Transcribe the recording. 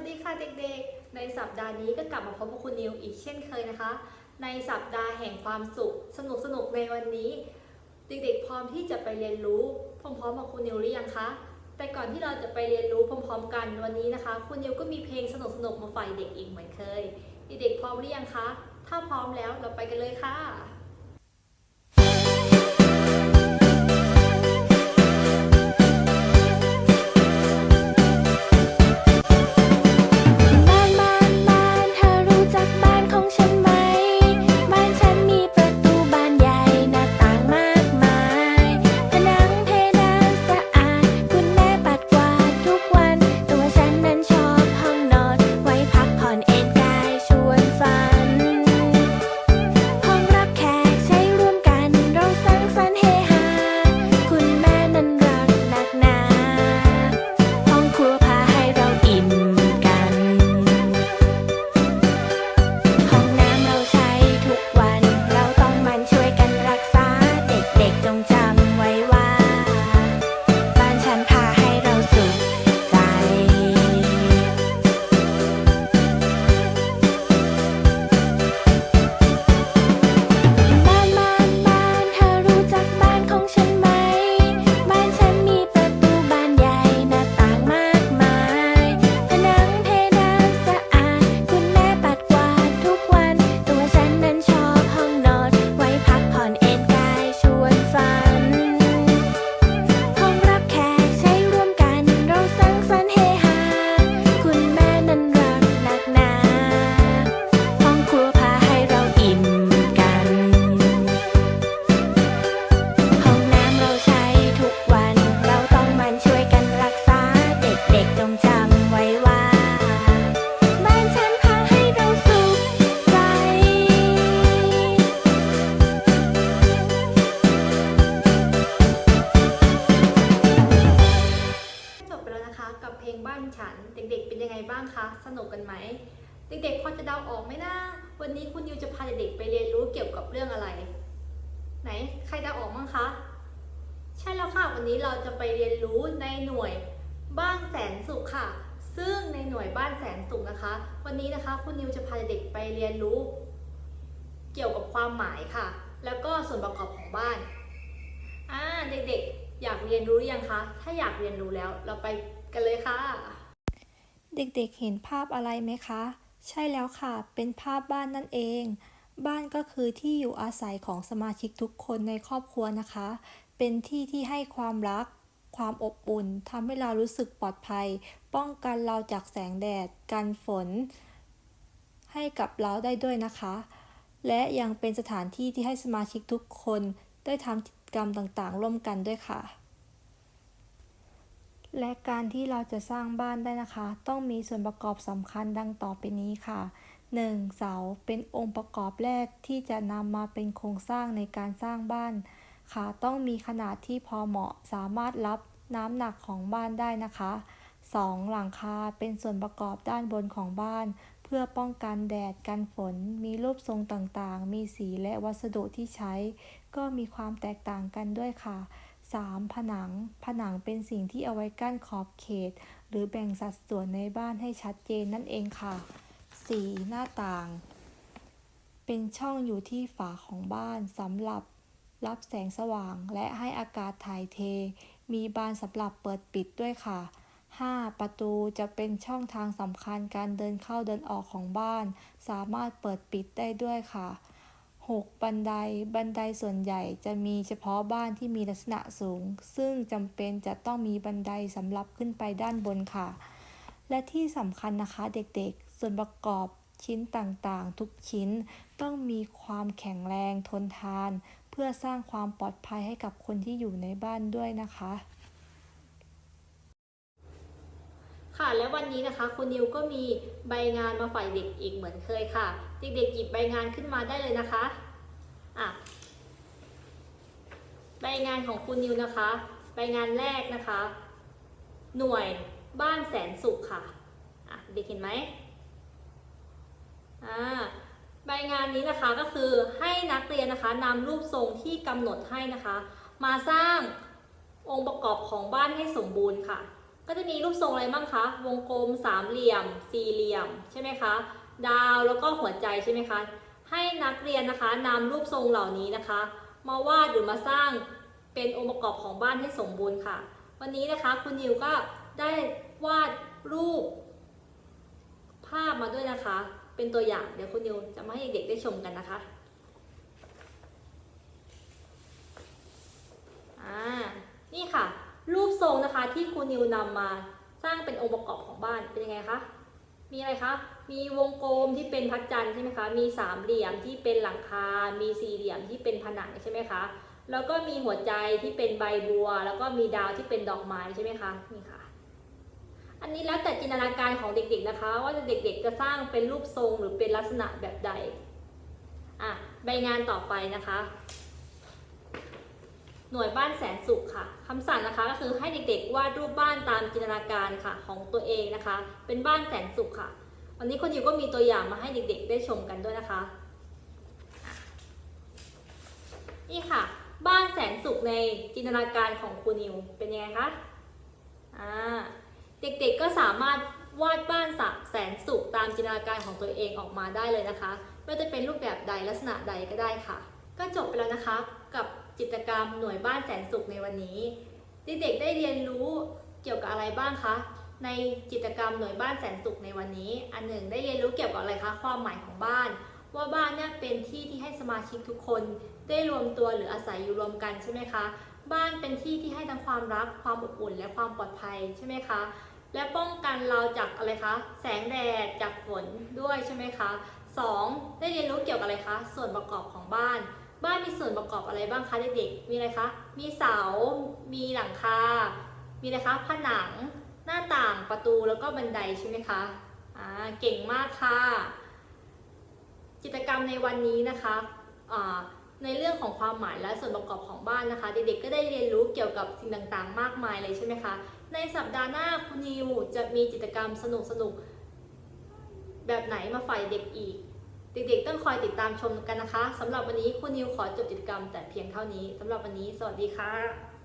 สวัสดีค่ะเด็กๆ ในสัปดาห์นี้ก็กลับมาพบกับคุณนิวอีกเช่นเคยนะคะ ในสัปดาห์แห่งความสุขสนุกสนุกในวันนี้ เด็กๆ พร้อมที่จะไปเรียนรู้พร้อมๆกับคุณนิวหรือยังคะ แต่ก่อนที่เราจะไปเรียนรู้พร้อมๆ กันวันนี้นะคะ คุณนิวก็มีเพลงสนุกๆมาฝากเด็กอีกเหมือนเคย เด็กๆพร้อมหรือยังคะ ถ้าพร้อมแล้วเราไปกันเลยค่ะ งบ้านฉัน เด็กๆ เป็นยังไงบ้างคะ สนุกกันไหม เด็กๆพอจะเดาออกไหมนะ วันนี้คุณนิวจะพาเด็กๆไปเรียนรู้เกี่ยวกับเรื่องอะไร ไหนใครเดาออกมั้งคะ ใช่แล้วค่ะ วันนี้เราจะไปเรียนรู้ในหน่วยบ้านแสนสุขค่ะ ซึ่งในหน่วยบ้านแสนสุขนะคะ วันนี้นะคะคุณนิวจะพาเด็กๆไปเรียนรู้ เกี่ยวกับความหมายค่ะ แล้วก็ส่วนประกอบของบ้านอ่าเด็กๆ อยากเรียนรู้หรือยังคะ ถ้าอยากเรียนรู้แล้วเราไปกันเลยค่ะ เด็กๆเห็นภาพอะไรไหมคะ ใช่แล้วค่ะ เป็นภาพบ้านนั่นเอง บ้านก็คือที่อยู่อาศัยของสมาชิกทุกคนในครอบครัวนะคะ เป็นที่ที่ให้ความรัก ความอบอุ่นทำให้เรารู้สึกปลอดภัย ป้องกันเราจากแสงแดด กันฝน ให้กับเราได้ด้วยนะคะ และยังเป็นสถานที่ที่ให้สมาชิกทุกคนได้ทำ กิจกรรมต่างๆ ร่วมกันด้วยค่ะ และการที่เราจะสร้างบ้านได้นะคะ ต้องมีส่วนประกอบสำคัญดังต่อไปนี้ค่ะ 1. เสาเป็นองค์ประกอบแรกที่จะนำมาเป็นโครงสร้างในการสร้างบ้านค่ะ ต้องมีขนาดที่พอเหมาะสามารถรับน้ำหนักของบ้านได้นะคะ 2. หลังคาเป็นส่วนประกอบด้านบนของบ้าน พื่อป้องกันแดดกันฝน มีรูปทรงต่างๆ มีสีและวัสดุที่ใช้ ก็มีความแตกต่างกันด้วยค่ะ 3. ผนัง ผนังเป็นสิ่งที่เอาไว้กั้นขอบเขต หรือแบ่งสัดส่วนในบ้านให้ชัดเจนนั่นเองค่ะ 4. หน้าต่าง เป็นช่องอยู่ที่ฝาของบ้านสำหรับรับแสงสว่างและให้อากาศถ่ายเท มีบานสำหรับเปิดปิดด้วยค่ะ 5. ประตูจะเป็นช่องทางสำคัญการเดินเข้าเดินออกของบ้าน สามารถเปิดปิดได้ด้วยค่ะ 6. บันได บันไดส่วนใหญ่จะมีเฉพาะบ้านที่มีลักษณะสูง ซึ่งจำเป็นจะต้องมีบันไดสำหรับขึ้นไปด้านบนค่ะ และที่สำคัญนะคะเด็กๆ ส่วนประกอบชิ้นต่างๆ ทุกชิ้นต้องมีความแข็งแรงทนทาน เพื่อสร้างความปลอดภัยให้กับคนที่อยู่ในบ้านด้วยนะคะ ค่ะ และวันนี้นะคะคุณนิวก็มีใบงานมาฝ่ายเด็กอีกเหมือนเคยค่ะ เด็กๆหยิบใบงานขึ้นมาได้เลยนะคะอะใบงานของคุณนิวนะคะ ใบงานแรกนะคะ หน่วยบ้านแสนสุขค่ะอะเด็กเห็นไหมอ่าใบงานนี้นะคะก็คือให้นักเรียนนะคะนำรูปทรงที่กำหนดให้นะคะ มาสร้างองค์ประกอบของบ้านให้สมบูรณ์ค่ะ ก็จะมีรูปทรงอะไรบ้างคะ วงกลม สามเหลี่ยม สี่เหลี่ยม ใช่ไหมคะ ดาวแล้วก็หัวใจใช่ไหมคะ ให้นักเรียนนะคะนำรูปทรงเหล่านี้นะคะ มาวาดหรือมาสร้างเป็นองค์ประกอบของบ้านให้สมบูรณ์ค่ะ วันนี้นะคะคุณนิวก็ได้วาดรูป ภาพมาด้วยนะคะ เป็นตัวอย่างเดี๋ยวคุณนิวจะมาให้เด็กๆได้ชมกันนะคะ อ่า นี่ค่ะ รูปทรง นะคะที่ครูนิวนำมาสร้างเป็นองค์ประกอบของบ้านเป็นยังไงคะ มีอะไรคะ มีวงกลมที่เป็นพระจันทร์ใช่ไหมคะ มีสามเหลี่ยมที่เป็นหลังคา มีสี่เหลี่ยมที่เป็นผนังใช่ไหมคะ แล้วก็มีหัวใจที่เป็นใบบัว แล้วก็มีดาวที่เป็นดอกไม้ใช่ไหมคะ นี่ค่ะ อันนี้แล้วแต่จินตนาการของเด็กๆนะคะ ว่าเด็กๆจะสร้างเป็นรูปทรงหรือเป็นลักษณะแบบใด อะ ใบงานต่อไปนะคะ หน่วยบ้านแสนสุขค่ะคำสั่งนะคะก็คือให้เด็กๆวาดรูปบ้านตามจินตนาการค่ะของตัวเองนะคะ เป็นบ้านแสนสุขค่ะ วันนี้คนอยู่ก็มีตัวอย่างมาให้เด็กๆ ได้ชมกันด้วยนะคะ นี่ค่ะ บ้านแสนสุขในจินตนาการของครูนิวเป็นยังไงคะอ่าเด็กๆก็สามารถวาดบ้านสแสนสุขตามจินตนาการของตัวเองออกมาได้เลยนะคะไม่ว่าจะเป็นรูปแบบใดลักษณะใดก็ได้ค่ะ ก็จบไปแล้วนะคะกับ จิตกรรมหน่วยบ้านแสนสุขในวันนี้เด็กๆได้เรียนรู้เกี่ยวกับอะไรบ้างคะในจิตกรรมหน่วยบ้านแสนสุขในวันนี้ อันหนึ่งได้เรียนรู้เกี่ยวกับอะไรคะความหมายของบ้าน ว่าบ้านเนี่ยเป็นที่ที่ให้สมาชิกทุกคน ได้รวมตัวหรืออาศัยอยู่รวมกันใช่ไหมคะบ้านเป็นที่ที่ให้ทั้งความรักความอบอุ่น และความปลอดภัยใช่ไหมคะและป้องกันเราจากอะไรคะ แสงแดดจากฝนด้วยใช่ไหมคะสองได้เรียนรู้เกี่ยวกับอะไรคะ ส่วนประกอบของบ้าน บ้านมีส่วนประกอบอะไรบ้างคะเด็กๆ มีอะไรคะ มีเสา มีหลังคา มีอะไรคะ ผนัง หน้าต่าง ประตู แล้วก็บันไดใช่ไหมคะ อ่า เก่งมากค่ะจิตกรรมในวันนี้นะคะ อ่า ในเรื่องของความหมายและส่วนประกอบของบ้านนะคะ เด็กๆ ก็ได้เรียนรู้เกี่ยวกับสิ่งต่างๆ มากมายเลยใช่ไหมคะ ในสัปดาห์หน้าคุณนิวจะมีจิตกรรมสนุกๆ แบบไหนมาฝ่ายเด็กอีก เด็กๆ ต้องคอยติดตามชมกันนะคะสำหรับวันนี้คุณนิวขอจบกิจกรรมแต่เพียงเท่านี้สำหรับวันนี้ สวัสดีค่ะ